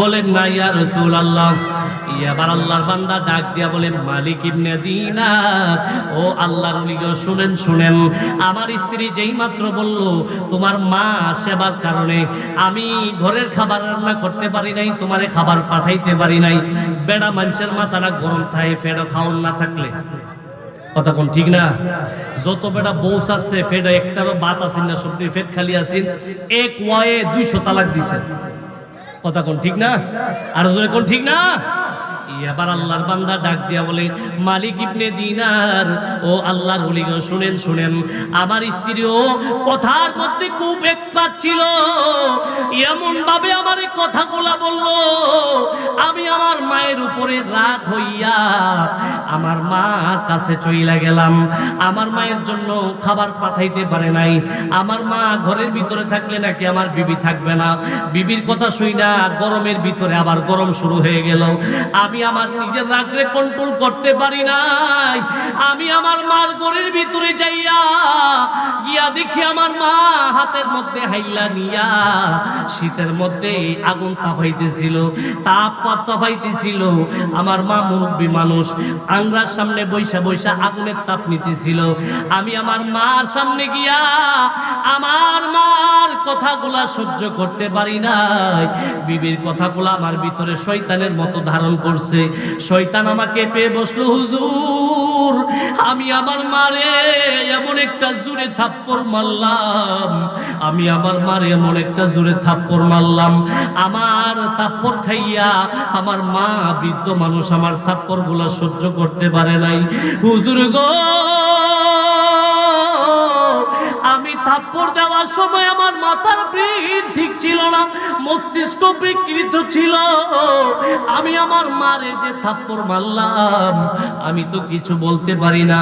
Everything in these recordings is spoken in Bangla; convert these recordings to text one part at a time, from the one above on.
বলেন না, ইয়া রসুল আল্লাহ এবার আল্লাহর বান্দা ডাক দিয়া বলেন, মালিক ইবনে দিনার ও আল্লাহর ওলি শুনেন শুনেন। আমার স্ত্রী যেই মাত্র বলল, তোমার মা সেবার কারণে আমি ঘরের খাবার রান্না করতে পারি নাই, তোমারে খাবার পাঠাইতে পারি নাই। বেড়া মানুষের মাথাটা গরম থাকে, ফেডো খাওয়ান না থাকলে। কথা কোন ঠিক না? যত বেটা বউ আসছে ফেড একটারও বাত আছেন না সবটি ফেড খালি আছেন এক ওয়ায়ে দুইশো তালাক দিছে। কথা কোন ঠিক না? আর কোন ঠিক না? এবার আল্লাহর বান্দা ডাক দিয়া বলে, মালিক ইবনে দিনার, ও আল্লাহর ওলি শুনেন শুনেন। আমার স্ত্রীও কথার মধ্যে খুব এক্সপার্ট ছিল। এমন ভাবে আমার কথাগুলা বলল, আমি আমার মায়ের উপরে রাগ হইয়া আমার মার কাছে চইলা গেলাম। আমার মায়ের জন্য খাবার পাঠাইতে পারে নাই। আমার মা ঘরের ভিতরে থাকলে নাকি আমার বিবি থাকবে না। বিবির কথা শুই না গরমের ভিতরে আবার গরম শুরু হয়ে গেল। আমি আমার নিজের রাগরে কন্ট্রোল করতে পারি নাই। আমি আমার মার ঘরের ভিতরে যাইয়া গিয়া দেখি আমার মা হাতের মধ্যে হাইলা নিয়া শীতের মধ্যে আগুন তাপাইতেছিল, তাপ তাপাইতেছিল। আমার মা মুরব্বী মানুষ আংরার সামনে বৈশা বৈশা আগুনের তাপ নিতেছিল। আমি আমার মার সামনে গিয়া আমার মার কথাগুলা সহ্য করতে পারি নাই। বিবির কথাগুলা আমার ভিতরে শয়তানের মতো ধারণ করছে। শয়তান আমাকে পেয়ে বসল, হুজুর। আমি আমার মারে এমন একটা জোরে থাপ্পড় মারলাম। আমি আমার মারে এমন একটা জোরে থাপ্পড় মারলাম। আমার থাপ্পড় খাইয়া আমার মা বৃদ্ধ মানুষ আমার থাপ্পড়গুলা সহ্য করতে পারে নাই। হুজুর গো, আমি থাপ্পড় সময় আমার মাথার পিঠ ঠিক ছিল না, মস্তিষ্ক বিকৃত ছিল। আমি আমার মারে যে থাপ্পড় মারলাম, আমি তো কিছু বলতে পারি না।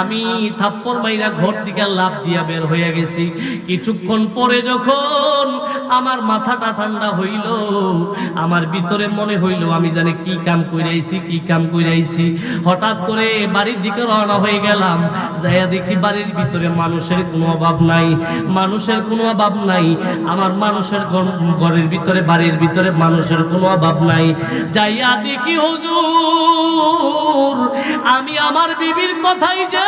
আমি থাপ্পড় মাইরা ঘর থেকে লাভ দিয়া বের হয়ে গেছি। কিছুক্ষণ পরে যখন আমার মাথাটা ঠান্ডা হইল, আমার ভিতরে মনে হইল, আমি জানি কি কাম কইরাইছি, কি কাম কইরাইছি। হঠাৎ করে বাড়ির দিকে রওনা হয়ে গেলাম। যাইয়া দেখি বাড়ির ভিতরে মানুষের কোনো অভাব নাই। মানুষের কোনো অভাব নাই। আমার মানুষের ঘর- ঘরের ভিতরে, বাড়ির ভিতরে মানুষের কোনো অভাব নাই। যাইয়া দেখি হুজুর, আমি আমার বিবির কথাই যে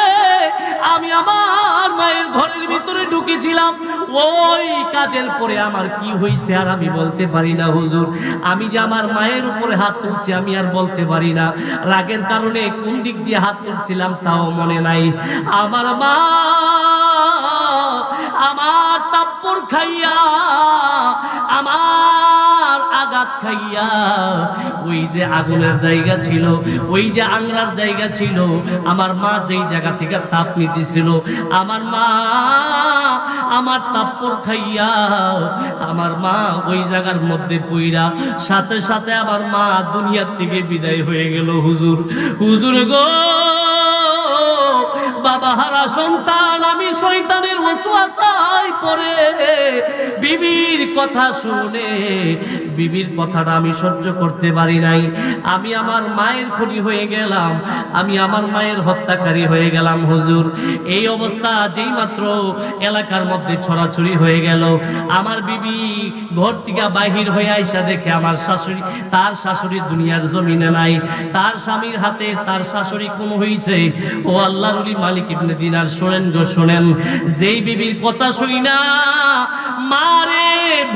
আমি আমার মায়ের ঘরের ভিতরে ঢুকেছিলাম, ওই কাজের পরে আমার কি হয়েছে আর আমি বলতে পারি না হুজুর। আমি যে আমার মায়ের উপরে হাত তুলছি আমি আর বলতে পারি না। রাগের কারণে কোন দিক দিয়ে হাত তুলছিলাম তাও মনে নাই। আমার মা আমার তাপ্পর খাইয়া, আমার আঘাত খাইয়া, ওই যে আগুনের জায়গা ছিল, ওই যে আংরার জায়গা ছিল, আমার মা যেই জায়গা থেকে তাপ নিতেছিল, আমার মা, আমার তাপ্পর খাইয়া, আমার মা ওই জায়গার মধ্যে পইরা, সাথে সাথে আমার মা দুনিয়ার থেকে বিদায় হয়ে গেল হুজুর। হুজুর গো বাবা হারা সন্তান, আমি শয়তানের ওয়াসওয়াসায় পড়ে। বিবির কথা শুনে, বিবির কথাটা আমি সহ্য করতে পারি নাই। আমি আমার মায়ের খুনি হয়ে গেলাম, আমি আমার মায়ের হত্যাকারী হয়ে গেলাম, হুজুর। এই অবস্থা যেই মাত্র এলাকার মধ্যে ছড়াছড়ি হয়ে গেল। আমার বিবি ঘর থেকে বাহির হয়ে আইসা দেখে আমার শাশুড়ি, তার শাশুড়ি দুনিয়ার জমিনে নাই। তার স্বামীর হাতে তার শাশুড়ি কোন হইছে। ও আল্লাহর ওলি মালিক ইবনে দিনার শোনেন গো, শোনেন। যেই বিবির কথা শুই না, মারে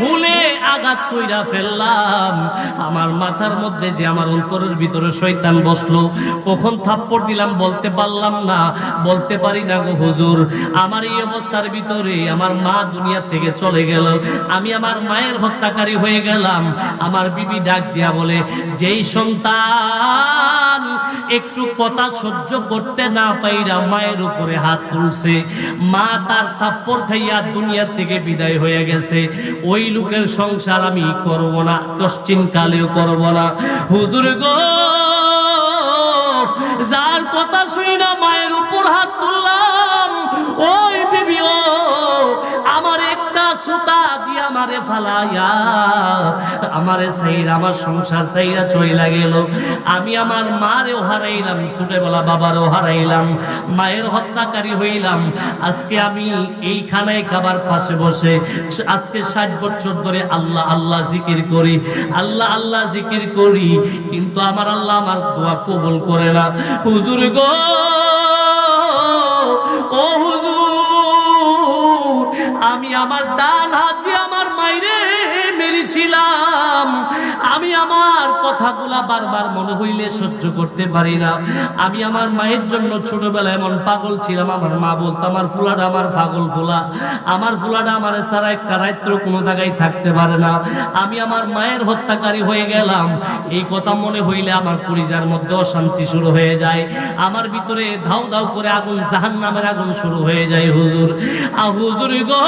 ভুলে আঘাত কইরা ফেললাম। আমার মাথার মধ্যে যে আমার অন্তরের ভিতরে শয়তান বসল, কখন থাপ্পড় দিলাম বলতে পারলাম না, বলতে পারি না গো হুজুর। আমার এই অবস্থার ভিতরে আমার মা দুনিয়া থেকে চলে গেল, আমি আমার মায়ের হত্যাকারী হয়ে গেলাম। আমার বিবি ডাক দিয়া বলে, যেই সন্তান একটু কথা সহ্য করতে না পাইরা মায়ের উপরে হাত তুলছে। মা তার থাপ্পর খাইয়া দুনিয়া থেকে বিদায় হয়ে গেছে। ওই লোকের সংসার আমি করব না, কশ্চিন কালেও করব না। হুজুর গো, যার কথা শুই না আমার ফালাইয়া, আমারে সাইরা আমার সংসার চাইরা চইলা গেল। আমি আমার মারেও হারাইলাম, ছোটবেলা বাবারও হারাইলাম, মায়ের হত্যাকারী হইলাম। আজকে আমি এইখানে খাবার পাশে বসে, আজকে ষাট বছর ধরে আল্লাহ আল্লাহ জিকির করি, আল্লাহ আল্লাহ জিকির করি, কিন্তু আমার আল্লাহ আমার দোয়া কবুল করে না। হুজুর গো, ও হুজুর, আমি আমার ডান হাত দিয়ে আমার মাইরে মেরেছিলাম আমি আমার কথাগুলা বারবার মনে হইলে সহ্য করতে পারি না। আমি আমার মায়ের জন্য ছোটবেলায় এমন পাগল ছিলাম, আমার মা বলতো, আমার ফুলাটা আমার পাগল ফুলা। আমার ফুলাটা আমার সারা একটা রাত্র কোনো জায়গায় থাকতে পারে না। আমি আমার মায়ের হত্যাকারী হয়ে গেলাম। এই কথা মনে হইলে আমার পরিজার মধ্যে অশান্তি শুরু হয়ে যায়। আমার ভিতরে ধাউ ধাউ করে আগুন জাহান নামের আগুন শুরু হয়ে যায় হুজুর। আ হুজুর গো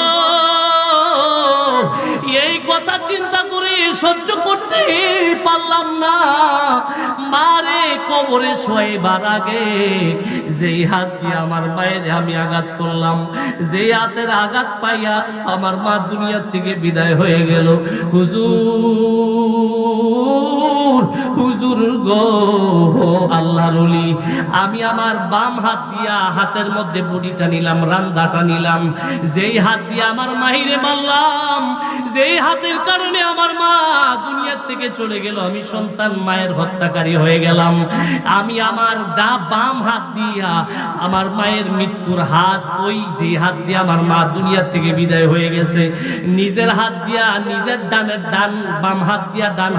এই কথা চিন্তা করে সহ্য করতে পারলাম না। মারে কবরে শোয়াইবার আগে যেই হাত দিয়ে আমার মায়ের আমি আঘাত করলাম, যেই হাতের আঘাত পাইয়া আমার মা দুনিয়ার থেকে বিদায় হয়ে গেল। হুজুর হুজুর গো আল্লাহর আমি আমার বাম হাত দিয়া হাতের মধ্যে বডিটা নিলাম, রান্দাটা নিলাম। যেই হাত দিয়ে আমার মাহিরে মারলাম, যেই হাতের কারণে আমার মা দুনিয়ার থেকে চলে গেল, আমি সন্তান, মায়ের হত্যাকারী হয়ে গেলাম। আমি আমার দা বাম হাত দিয়া আমার মায়ের মৃত্যুর হাত, ওই যে হাত আমার মা দুনিয়ার থেকে বিদায় হয়ে গেছে। নিজের হাত দিয়া, নিজের ডানের ডান, বাম হাত দিয়া ডান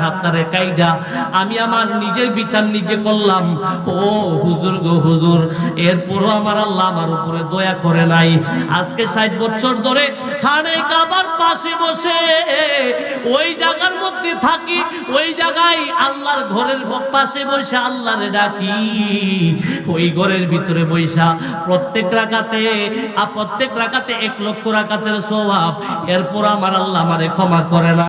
কাইডা আমি আমার নিজের বিচার নিজে করলাম। ও হুজুর গো হুজুর, এরপরও আমার আল্লাহ আমার উপরে দয়া করে নাই। আজকে ষাট বছর ধরে খানে কাবার পাশে বসে ওই জায়গার মধ্যে থাকি, ওই জায়গায় আল্লাহর ঘরের পাশে বসে আল্লাহরে ডাকি। ওই ঘরের ভিতরে বৈশা প্রত্যেক রাখাতে আর প্রত্যেক রাখাতে এক লক্ষ রাখাতের স্বভাব এরপর আমার আল্লাহ আমারে ক্ষমা করে না।